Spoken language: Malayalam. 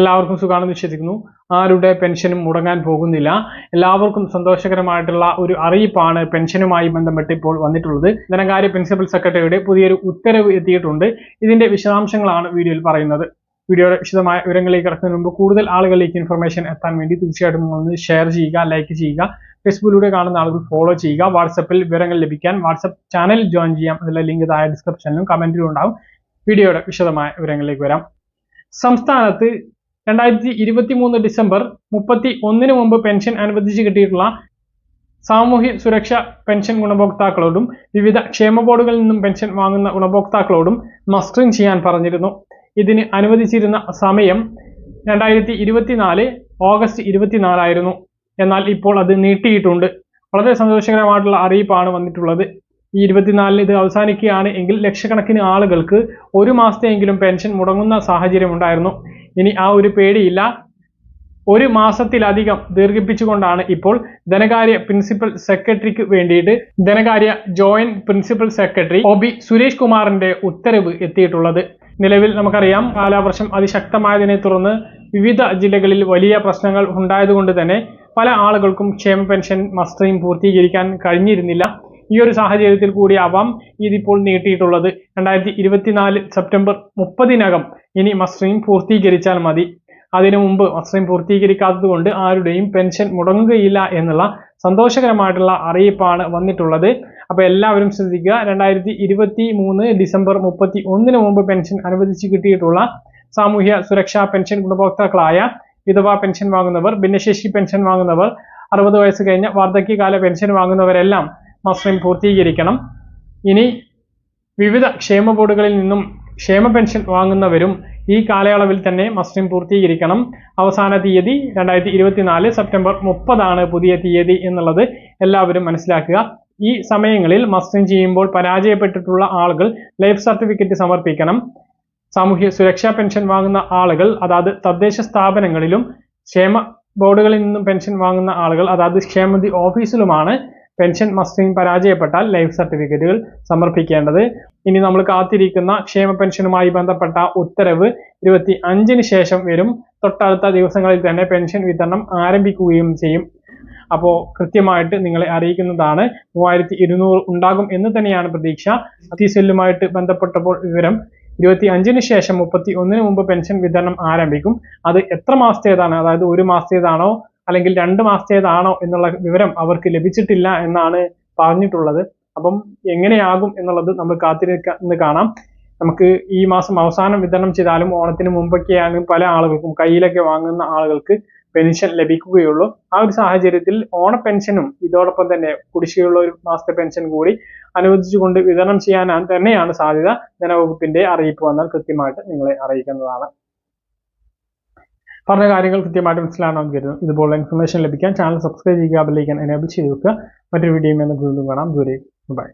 എല്ലാവർക്കും സുഖാണെന്ന് വിശ്വസിക്കുന്നു. ആരുടെ പെൻഷനും മുടങ്ങാൻ പോകുന്നില്ല. എല്ലാവർക്കും സന്തോഷകരമായിട്ടുള്ള ഒരു അറിയിപ്പാണ് പെൻഷനുമായി ബന്ധപ്പെട്ട് ഇപ്പോൾ വന്നിട്ടുള്ളത്. ധനകാര്യ പ്രിൻസിപ്പൽ സെക്രട്ടറിയുടെ പുതിയൊരു ഉത്തരവ് എത്തിയിട്ടുണ്ട്. ഇതിന്റെ വിശദാംശങ്ങളാണ് വീഡിയോയിൽ പറയുന്നത്. വീഡിയോയുടെ വിശദമായ വിവരങ്ങളിലേക്ക് കിടക്കുന്നതിന് മുമ്പ് കൂടുതൽ ആളുകളിലേക്ക് ഇൻഫർമേഷൻ എത്താൻ വേണ്ടി തീർച്ചയായിട്ടും ഒന്ന് ഷെയർ ചെയ്യുക ലൈക്ക് ചെയ്യുക. ഫേസ്ബുക്കിലൂടെ കാണുന്ന ആളുകൾ ഫോളോ ചെയ്യുക. വാട്സപ്പിൽ വിവരങ്ങൾ ലഭിക്കാൻ വാട്സപ്പ് ചാനൽ ജോയിൻ ചെയ്യാം. അതിലെ ലിങ്ക് താഴെ ഡിസ്ക്രിപ്ഷനിലും കമന്റിലും ഉണ്ടാവും. വീഡിയോയുടെ വിശദമായ വിവരങ്ങളിലേക്ക് വരാം. സംസ്ഥാനത്ത് രണ്ടായിരത്തി ഇരുപത്തി മൂന്ന് ഡിസംബർ മുപ്പത്തി ഒന്നിന് മുമ്പ് പെൻഷൻ അനുവദിച്ച് കിട്ടിയിട്ടുള്ള സാമൂഹ്യ സുരക്ഷ പെൻഷൻ ഗുണഭോക്താക്കളോടും വിവിധ ക്ഷേമ ബോർഡുകളിൽ നിന്നും പെൻഷൻ വാങ്ങുന്ന ഗുണഭോക്താക്കളോടും മസ്റ്ററിംഗ് ചെയ്യാൻ പറഞ്ഞിരുന്നു. ഇതിന് അനുവദിച്ചിരുന്ന സമയം രണ്ടായിരത്തി ഇരുപത്തിനാല് ഓഗസ്റ്റ് ഇരുപത്തിനാലായിരുന്നു. എന്നാൽ ഇപ്പോൾ അത് നീട്ടിയിട്ടുണ്ട്. വളരെ സന്തോഷകരമായിട്ടുള്ള അറിയിപ്പാണ് വന്നിട്ടുള്ളത്. ഈ ഇരുപത്തിനാലിന് ഇത് അവസാനിക്കുകയാണ് എങ്കിൽ ലക്ഷക്കണക്കിന് ആളുകൾക്ക് ഒരു മാസത്തെയെങ്കിലും പെൻഷൻ മുടങ്ങുന്ന സാഹചര്യം ഉണ്ടായിരുന്നു ഇനി ആ ഒരു പേടിയില്ല. ഒരു മാസത്തിലധികം ദീർഘിപ്പിച്ചുകൊണ്ടാണ് ഇപ്പോൾ ധനകാര്യ പ്രിൻസിപ്പൽ സെക്രട്ടറിക്ക് വേണ്ടിയിട്ട് ധനകാര്യ joint principal secretary O B Suresh കുമാറിന്റെ ഉത്തരവ് എത്തിയിട്ടുള്ളത്. നിലവിൽ നമുക്കറിയാം കാലാവർഷം അതിശക്തമായതിനെ തുടർന്ന് വിവിധ ജില്ലകളിൽ വലിയ പ്രശ്നങ്ങൾ ഉണ്ടായതുകൊണ്ട് തന്നെ പല ആളുകൾക്കും ക്ഷേമ പെൻഷൻ മസ്റ്ററിംഗ് പൂർത്തീകരിക്കാൻ കഴിഞ്ഞിരുന്നില്ല. ഈ ഒരു സാഹചര്യത്തിൽ കൂടിയാവാം ഇതിപ്പോൾ നീട്ടിയിട്ടുള്ളത്. രണ്ടായിരത്തി ഇരുപത്തിനാല് സെപ്റ്റംബർ മുപ്പതിനകം ഇനി മസ്റ്ററിംഗ് പൂർത്തീകരിച്ചാൽ മതി. അതിനു മുമ്പ് മസ്റ്ററിംഗ് പൂർത്തീകരിക്കാത്തത് കൊണ്ട് ആരുടെയും പെൻഷൻ മുടങ്ങുകയില്ല എന്നുള്ള സന്തോഷകരമായിട്ടുള്ള അറിയിപ്പാണ് വന്നിട്ടുള്ളത്. അപ്പോൾ എല്ലാവരും ശ്രദ്ധിക്കുക രണ്ടായിരത്തി ഇരുപത്തി മൂന്ന് ഡിസംബർ മുപ്പത്തി ഒന്നിന് മുമ്പ് പെൻഷൻ അനുവദിച്ച് കിട്ടിയിട്ടുള്ള സാമൂഹ്യ സുരക്ഷാ പെൻഷൻ ഗുണഭോക്താക്കളായ വിധവാ പെൻഷൻ വാങ്ങുന്നവർ ഭിന്നശേഷി പെൻഷൻ വാങ്ങുന്നവർ അറുപത് വയസ്സ് കഴിഞ്ഞ വാർദ്ധക്യകാല പെൻഷൻ വാങ്ങുന്നവരെല്ലാം മസ്റ്ററിംഗ് പൂർത്തീകരിക്കണം. ഇനി വിവിധ ക്ഷേമ ബോർഡുകളിൽ നിന്നും ക്ഷേമ പെൻഷൻ വാങ്ങുന്നവരും ഈ കാലയളവിൽ തന്നെ മസ്ലിം പൂർത്തീകരിക്കണം. അവസാന തീയതി രണ്ടായിരത്തി ഇരുപത്തിനാല് സെപ്റ്റംബർ മുപ്പതാണ് പുതിയ തീയതി എന്നുള്ളത് എല്ലാവരും മനസ്സിലാക്കുക. ഈ സമയങ്ങളിൽ മസ്ലിം ചെയ്യുമ്പോൾ പരാജയപ്പെട്ടിട്ടുള്ള ആളുകൾ ലൈഫ് സർട്ടിഫിക്കറ്റ് സമർപ്പിക്കണം. സാമൂഹ്യ സുരക്ഷാ പെൻഷൻ വാങ്ങുന്ന ആളുകൾ അതായത് തദ്ദേശ സ്ഥാപനങ്ങളിലും ക്ഷേമ ബോർഡുകളിൽ നിന്നും പെൻഷൻ വാങ്ങുന്ന ആളുകൾ അതായത് ക്ഷേമനിധി ഓഫീസിലുമാണ് പെൻഷൻ മസ്റ്ററിംഗ് പരാജയപ്പെട്ടാൽ ലൈഫ് സർട്ടിഫിക്കറ്റുകൾ സമർപ്പിക്കേണ്ടത്. ഇനി നമ്മൾ കാത്തിരിക്കുന്ന ക്ഷേമ പെൻഷനുമായി ബന്ധപ്പെട്ട ഉത്തരവ് ഇരുപത്തി അഞ്ചിന് ശേഷം വരും. തൊട്ടടുത്ത ദിവസങ്ങളിൽ തന്നെ പെൻഷൻ വിതരണം ആരംഭിക്കുകയും ചെയ്യും. അപ്പോൾ കൃത്യമായിട്ട് നിങ്ങളെ അറിയിക്കുന്നതാണ്. മൂവായിരത്തി ഇരുന്നൂറ് ഉണ്ടാകും എന്ന് തന്നെയാണ് പ്രതീക്ഷ. അതി സെല്ലുമായിട്ട് ബന്ധപ്പെട്ടപ്പോൾ വിവരം. ഇരുപത്തി അഞ്ചിന് ശേഷം മുപ്പത്തി ഒന്നിന് മുമ്പ് പെൻഷൻ വിതരണം ആരംഭിക്കും. അത് എത്ര മാസത്തേതാണ്? അതായത് ഒരു മാസത്തേതാണോ? അല്ലെങ്കിൽ രണ്ട് മാസത്തേതാണോ എന്നുള്ള വിവരം അവർക്ക് ലഭിച്ചിട്ടില്ല എന്നാണ് പറഞ്ഞിട്ടുള്ളത്. അപ്പം എങ്ങനെയാകും എന്നുള്ളത് നമ്മൾ കാത്തിരിക്കുന്നത് കാണാം. നമുക്ക് ഈ മാസം അവസാനം വിതരണം ചെയ്താലും ഓണത്തിന് മുമ്പൊക്കെയാണ് പല ആളുകൾക്കും കയ്യിലൊക്കെ വാങ്ങുന്ന ആളുകൾക്ക് പെൻഷൻ ലഭിക്കുകയുള്ളൂ. ആ ഒരു സാഹചര്യത്തിൽ ഓണ പെൻഷനും ഇതോടൊപ്പം തന്നെ കുടിശ്ശികയുള്ള ഒരു മാസത്തെ പെൻഷൻ കൂടി അനുവദിച്ചുകൊണ്ട് വിതരണം ചെയ്യാൻ തന്നെയാണ് സാധ്യത. ധനവകുപ്പിന്റെ അറിയിപ്പ് വന്നാൽ കൃത്യമായിട്ട് നിങ്ങളെ അറിയിക്കുന്നതാണ്. പറഞ്ഞ കാര്യങ്ങൾ കൃത്യമായിട്ട് മനസ്സിലാണെന്ന് കരുതുന്നു. ഇതുപോലുള്ള ഇൻഫർമേഷൻ ലഭിക്കാൻ ചാനൽ സബ്സ്ക്രൈബ് ചെയ്യുക അതിലേക്ക് എനേബിൾ ചെയ്ത് വെക്കുക. മറ്റൊരു വീണ്ടും കാണാം. ദൂരെ ബൈ